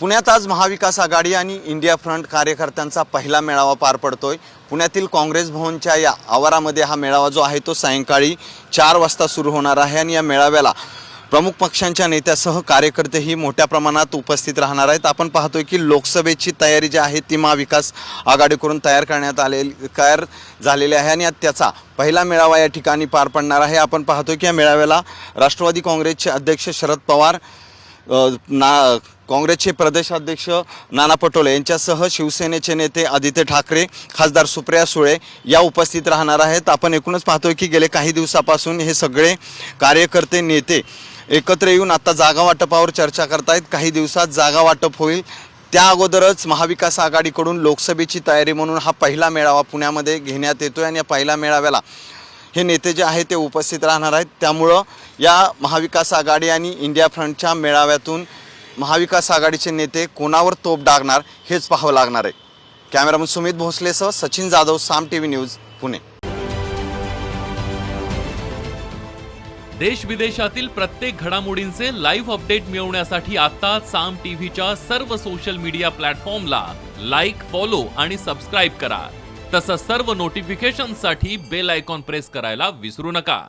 पुण्यात आज महाविकास आघाडी आणि इंडिया फ्रंट कार्यकर्त्यांचा पहिला मेळावा पार पडतोय. पुण्यातील काँग्रेस भवनच्या या आवारामध्ये हा मेळावा जो आहे तो सायंकाळी चार वाजता सुरू होणार आहे आणि या मेळाव्याला प्रमुख पक्षांच्या नेत्यासह कार्यकर्तेही मोठ्या प्रमाणात उपस्थित राहणार आहेत. आपण पाहतोय की लोकसभेची तयारी जी आहे ती महाविकास आघाडीकडून तयार करण्यात आलेली तयार झालेली आहे आणि त्याचा पहिला मेळावा या ठिकाणी पार पडणार आहे. आपण पाहतोय की या मेळाव्याला राष्ट्रवादी काँग्रेसचे अध्यक्ष शरद पवार ना काँग्रेसचे प्रदेशाध्यक्ष नाना पटोले यांच्यासह शिवसेनेचे नेते आदित्य ठाकरे खासदार सुप्रिया सुळे या उपस्थित राहणार आहेत. आपण एकूणच पाहतोय की गेले काही दिवसापासून हे सगळे कार्यकर्ते नेते एकत्र येऊन आता जागा वाटपावर चर्चा करतायत. काही दिवसात जागा वाटप होईल. त्या अगोदरच महाविकास आघाडीकडून लोकसभेची तयारी म्हणून हा पहिला मेळावा पुण्यामध्ये घेण्यात येतोय आणि या पहिल्या मेळाव्याला हे नेते जे आहे ते उपस्थित राहणार आहेत. त्यामुळं या महाविकास आघाडी आणि इंडिया फ्रंटच्या मेळाव्यातून महाविकास आघाडीचे नेते कोणावर तोप डागणार हेच पाहावं लागणार आहे. Cameraman Sumit भोसलेसह Sachin Jadhav Saam T V news Pune. देश विदेशातील प्रत्येक घडामोडींचे लाईव्ह अपडेट मिळवण्यासाठी आता साम टीव्हीच्या सर्व सोशल मीडिया प्लॅटफॉर्मला लाईक फॉलो आणि सबस्क्राईब करा. तसंच सर्व नोटिफिकेशनसाठी बेल आयकॉन प्रेस करायला विसरू नका.